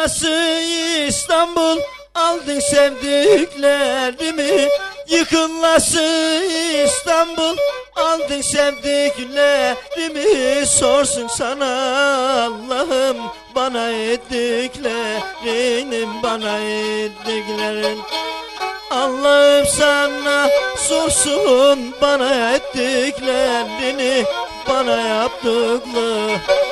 Yıkılması İstanbul aldın sevdiklerimi. Yıkılması İstanbul aldın sevdiklerimi. Sorsun sana Allah'ım bana ettiklerin Bana ettiklerin. Allah'ım sana sorsun bana ettiklerini Bana yaptıklarını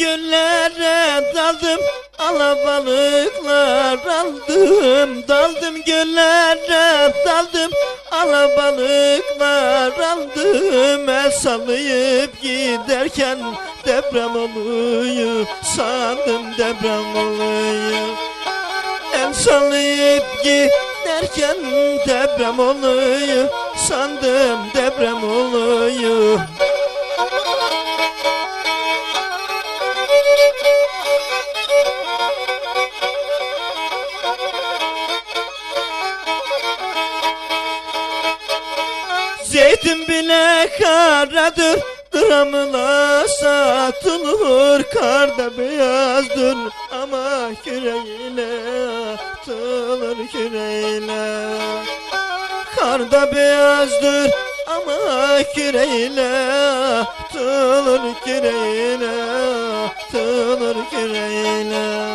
göllere daldım alabalıklar aldım. Daldım göllere daldım alabalıklar aldım. El sallayıp giderken deprem oluyor sandım deprem oluyor. El sallayıp giderken deprem oluyor sandım deprem oluyor Zeytin bile karadır Gramına satılır Karda beyazdır Ama küreğine atılır küreğine. Karda beyazdır Ama küreğine atılır küreğine Atılır küreğine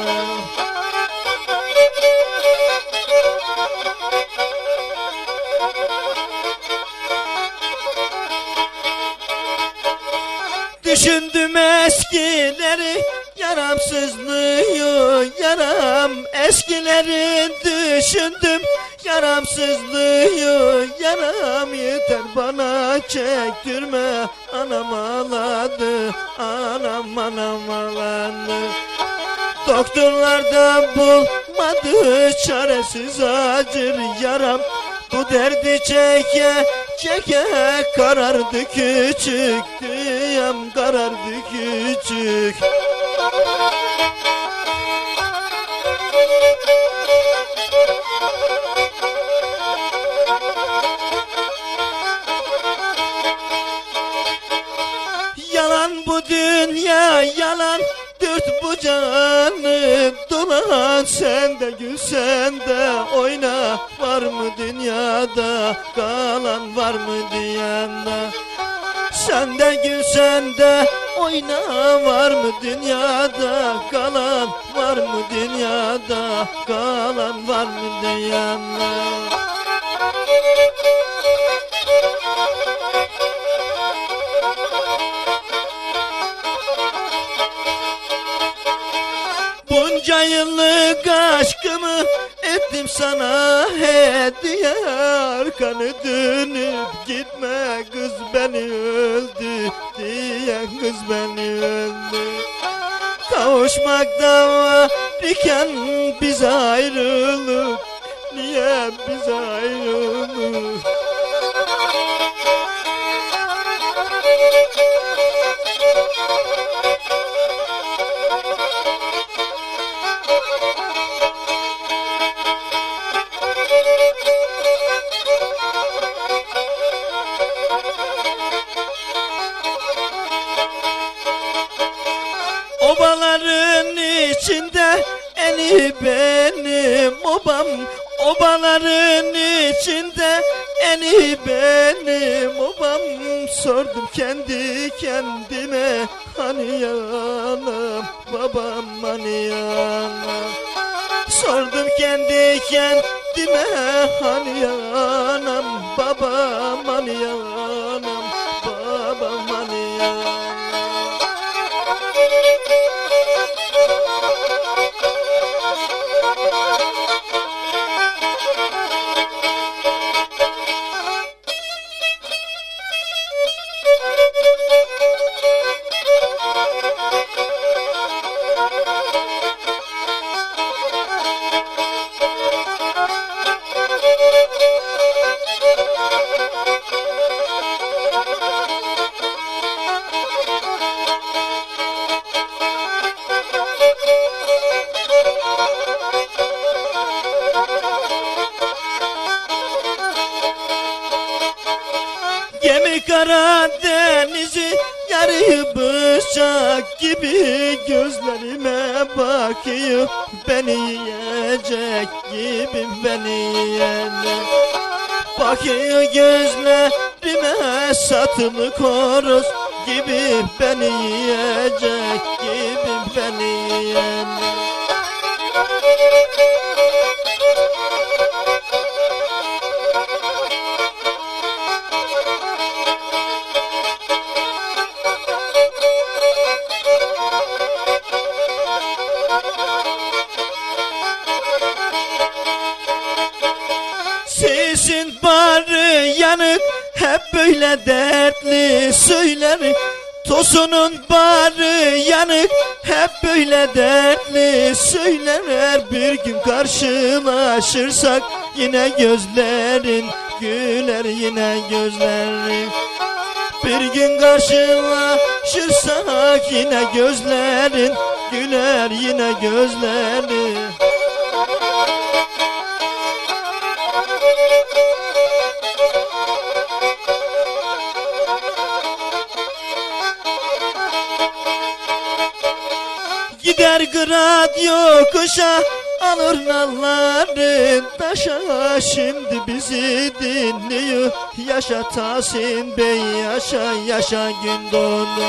Düşündüm eskileri yaramsızlığı yaram. Eskileri düşündüm yaramsızlığı yaram. Yeter bana çektirme anam ağladı anam anam ağladı. Doktorlar da bulmadı çaresiz acır yaram Bu derdi çeke çeke karardı küçük Dünyam karardı küçük dolan Sen de gül sen de oyna Var mı dünyada? Kalan var mı dünyada Sen de gül sen de oyna Var mı dünyada? Kalan Var mı dünyada? Kalan var mı dünyada Bunca yıllık aşkımı ettim sana hediye. Arkanı dönüp gitme kız beni öldü diye Kız beni öldü. Kavuşmakta var iken biz ayrılık Niye biz ayrılık Obaların içinde en iyi benim obam. Obaların içinde en iyi benim obam. Sordum kendi kendime hani yanım babam hani yanım? Sordum kendi kendime hani yanım babam hani yanım babam Karadeniz'i yarı bıçak gibi gözlerime bakıyor. Beni yiyecek gibi beni yiyecek. Bakıyor gözlerime satımı koroz gibi. Beni yiyecek gibi beni barı yanık hep böyle dertli söyler Tosunun barı yanık hep böyle dertli söyler Bir gün karşılaşırsak yine gözlerin güler yine gözlerin. Bir gün karşılaşırsak yine gözlerin güler yine gözlerin. Gider grad yokuşa alır nalları taşa. Şimdi bizi dinliyor Yaşa Tahsin Bey yaşa yaşa gün doğdu